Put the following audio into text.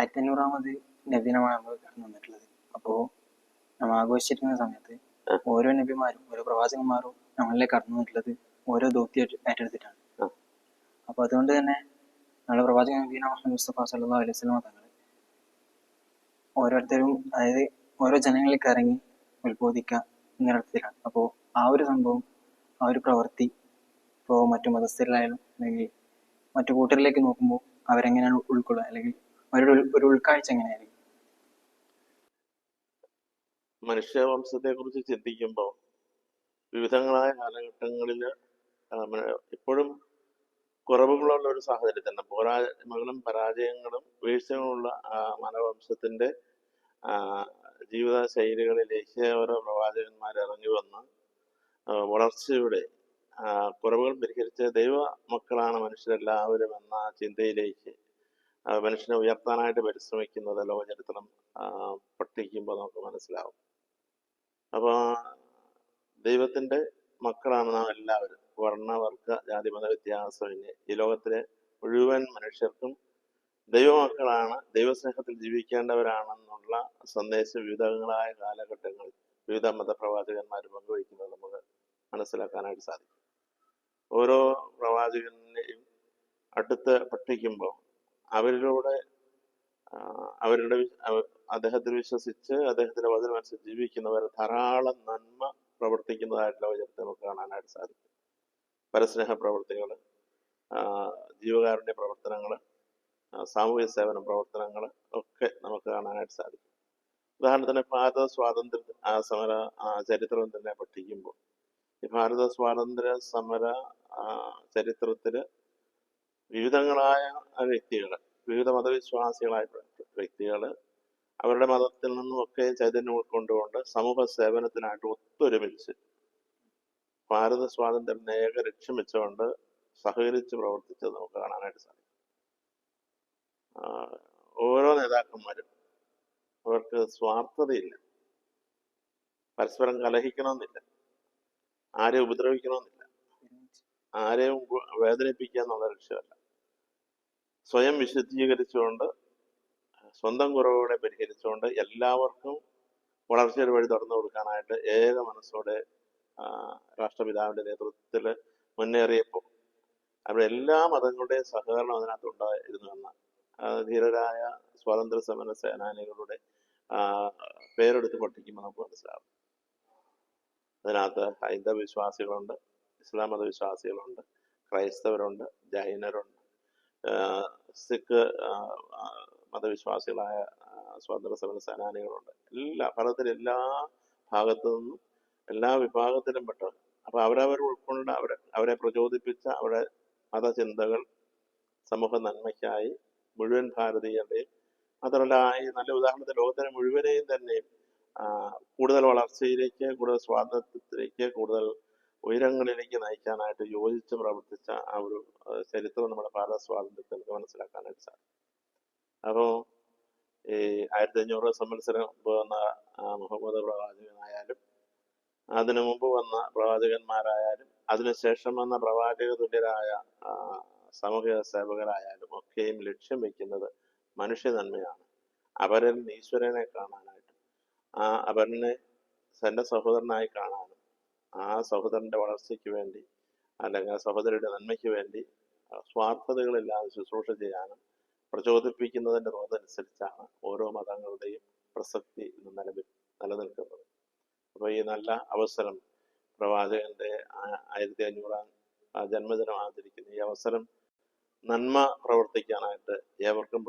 ആയിരത്തി അഞ്ഞൂറാമത് നബിദിനമാണ് നമ്മൾ കടന്നു വന്നിട്ടുള്ളത് അപ്പോൾ നമ്മൾ ആഘോഷിച്ചിരിക്കുന്ന സമയത്ത് ഓരോ നബിമാരും ഓരോ പ്രവാചകന്മാരും നമ്മളിലേക്ക് കടന്നു വന്നിട്ടുള്ളത് ഓരോ ദൗത്യം ഏറ്റെടുത്തിട്ടാണ്. അപ്പൊ അപ്പോൾ അതുകൊണ്ട് തന്നെ നമ്മുടെ പ്രവാചക നബീന മുഹമ്മദ് മുസ്തഫ സല്ലല്ലാഹു അലൈഹി വസല്ലമ തങ്ങൾ ഓരോരുത്തരും അതായത് ഓരോ ജനങ്ങളിലേക്ക് ഇറങ്ങി ഉത്ബോധിക്കുക എന്നിടത്തിലാണ്. അപ്പോൾ ആ ഒരു സംഭവം ആ ഒരു പ്രവൃത്തി ഇപ്പോൾ മറ്റു മതസ്ഥരിലായാലും അല്ലെങ്കിൽ മറ്റു കൂട്ടരിലേക്ക് നോക്കുമ്പോൾ അവരെങ്ങനെയാണ് ഉൾക്കൊള്ളുക? അല്ലെങ്കിൽ ഒരു- ഒരു ഉൾക്കാഴ്ച എങ്ങനെയായിരിക്കും? മനുഷ്യവംശത്തെ കുറിച്ച് ചിന്തിക്കുമ്പോൾ വിവിധങ്ങളായ കാലഘട്ടങ്ങളിൽ ഇപ്പോഴും കുറവുകളുള്ള ഒരു സാഹചര്യം തന്നെ പോരായ്മകളും പരാജയങ്ങളും വീഴ്ചകളുള്ള ആ, ജീവിത ശൈലികളിലേക്ക് ഓരോ പ്രവാചകന്മാർ ഇറങ്ങി വന്ന് വളർച്ചയുടെ കുറവുകൾ പരിഹരിച്ച് ദൈവ മക്കളാണ് മനുഷ്യരെല്ലാവരും എന്ന ചിന്തയിലേക്ക് മനുഷ്യനെ ഉയർത്താനായിട്ട് പരിശ്രമിക്കുന്നത് ലോകചരിത്രം പഠിക്കുമ്പോൾ നമുക്ക് മനസ്സിലാവും. അപ്പോൾ ദൈവത്തിന്റെ മക്കളാണ് നാം എല്ലാവരും. വർണ വർഗ ജാതി മത വ്യത്യാസമില്ല ഈ ലോകത്തിലെ മുഴുവൻ മനുഷ്യർക്കും ദൈവമക്കളാണ് ദൈവസ്നേഹത്തിൽ ജീവിക്കേണ്ടവരാണെന്നുള്ള സന്ദേശം വിവിധങ്ങളായ കാലഘട്ടങ്ങളിൽ വിവിധ മതപ്രവാചകന്മാർ പങ്കുവയ്ക്കുന്നത് നമുക്ക് മനസ്സിലാക്കാനായിട്ട് സാധിക്കും. ഓരോ പ്രവാചകനെയും അടുത്ത് പഠിക്കുമ്പോൾ അവരിലൂടെ അവരുടെ അദ്ദേഹത്തിൽ വിശ്വസിച്ച് അദ്ദേഹത്തിന്റെ വചനം അനുസരിച്ച് ജീവിക്കുന്നവർ ധാരാളം നന്മ പ്രവർത്തിക്കുന്നതായിട്ടുള്ള വചനത്തെ നമുക്ക് കാണാനായിട്ട് സാധിക്കും. പരസ്നേഹ പ്രവർത്തികൾ ജീവകാരുണ്യ പ്രവർത്തനങ്ങൾ സാമൂഹ്യ സേവന പ്രവർത്തനങ്ങൾ ഒക്കെ നമുക്ക് കാണാനായിട്ട് സാധിക്കും. ഉദാഹരണത്തിന് ഭാരത സ്വാതന്ത്ര്യ സമര ചരിത്രം തന്നെ പഠിക്കുമ്പോൾ ഈ ഭാരത സ്വാതന്ത്ര്യ സമര ചരിത്രത്തിൽ വിവിധങ്ങളായ വ്യക്തികൾ വിവിധ മതവിശ്വാസികളായിട്ടുള്ള വ്യക്തികൾ അവരുടെ മതത്തിൽ നിന്നുമൊക്കെ ചൈതന്യം ഉൾക്കൊണ്ടുകൊണ്ട് സമൂഹ സേവനത്തിനായിട്ട് ഒത്തൊരുമിച്ച് ഭാരത സ്വാതന്ത്ര്യം ഏക ലക്ഷ്യം വെച്ചുകൊണ്ട് സഹകരിച്ച് പ്രവർത്തിച്ചത് നമുക്ക് കാണാനായിട്ട് സാധിക്കും. ഓരോ നേതാക്കന്മാരും അവർക്ക് സ്വാർത്ഥതയില്ല. പരസ്പരം കലഹിക്കണമെന്നില്ല. ആരെയും ഉപദ്രവിക്കണമെന്നില്ല. ആരെയും വേദനിപ്പിക്കുക എന്നുള്ള ലക്ഷ്യമല്ല. സ്വയം വിശദീകരിച്ചുകൊണ്ട് സ്വന്തം കുറവുകളെ പരിഹരിച്ചുകൊണ്ട് എല്ലാവർക്കും വളർച്ചയുടെ വഴി തുറന്നു കൊടുക്കാനായിട്ട് ഏക മനസ്സോടെ രാഷ്ട്രപിതാവിന്റെ നേതൃത്വത്തിൽ മുന്നേറിയപ്പോൾ അവിടെ എല്ലാ മതങ്ങളുടെയും സഹകരണം അതിനകത്ത് ഉണ്ടായിരുന്നു എന്ന ധീരരായ സ്വാതന്ത്ര്യ സമര സേനാനികളുടെ പേരെടുത്ത് പഠിക്കുമ്പോൾ നമുക്ക് മനസ്സിലാവും അതിനകത്ത് ഹൈന്ദവ വിശ്വാസികളുണ്ട് ഇസ്ലാം മതവിശ്വാസികളുണ്ട് ക്രൈസ്തവരുണ്ട് ജൈനരുണ്ട് സിഖ് മതവിശ്വാസികളായ സ്വാതന്ത്ര്യ സമര സേനാനികളുണ്ട്. എല്ലാ ഭാരതത്തിലെ എല്ലാ ഭാഗത്തു നിന്നും എല്ലാ വിഭാഗത്തിലും പെട്ടവർ അപ്പൊ അവരവർ ഉൾക്കൊണ്ട് അവരെ അവരെ പ്രചോദിപ്പിച്ച അവരുടെ മതചിന്തകൾ സമൂഹ നന്മയ്ക്കായി മുഴുവൻ ഭാരതീയരുടെയും മാത്രമല്ല ഈ നല്ല ഉദാഹരണത്തിൽ ലോകത്തിനെ മുഴുവനെയും തന്നെ കൂടുതൽ വളർച്ചയിലേക്ക് കൂടുതൽ സ്വാതന്ത്ര്യത്തിലേക്ക് കൂടുതൽ ഉയരങ്ങളിലേക്ക് നയിക്കാനായിട്ട് യോജിച്ച് പ്രവർത്തിച്ച ആ ഒരു ചരിത്രം നമ്മുടെ ഭാരത സ്വാതന്ത്ര്യത്തിൽ നമുക്ക് മനസ്സിലാക്കാനായിട്ട് സാധിക്കും. അപ്പോൾ ഈ ആയിരത്തി അഞ്ഞൂറ് സംവത്സരം വന്ന മുഹമ്മദ് പ്രവാചകനായാലും അതിനു മുമ്പ് വന്ന പ്രവാചകന്മാരായാലും അതിനുശേഷം വന്ന പ്രവാചക തുല്യരായ സാമൂഹിക സേവകരായാലും ഒക്കെയും ലക്ഷ്യം വെക്കുന്നത് മനുഷ്യ നന്മയാണ്. അവരിൽ ഈശ്വരനെ കാണാനായിട്ട് ആ അവരനെ തന്റെ സഹോദരനായി കാണാനും ആ സഹോദരന്റെ വളർച്ചയ്ക്ക് വേണ്ടി അല്ലെങ്കിൽ സഹോദരിയുടെ നന്മയ്ക്ക് വേണ്ടി സ്വാർത്ഥതകളില്ലാതെ ശുശ്രൂഷ ചെയ്യാനും പ്രചോദിപ്പിക്കുന്നതിന്റെ തോതനുസരിച്ചാണ് ഓരോ മതങ്ങളുടെയും പ്രസക്തി ഇന്ന് നിലവിൽ നിലനിൽക്കുന്നത്. അപ്പോൾ ഈ നല്ല അവസരം പ്രവാചകന്റെ ആയിരത്തി അഞ്ഞൂറാം ജന്മദിനം ആചരിക്കുന്ന ഈ അവസരം നന്മ പ്രവർത്തിക്കാനായിട്ട് ഏവർക്കും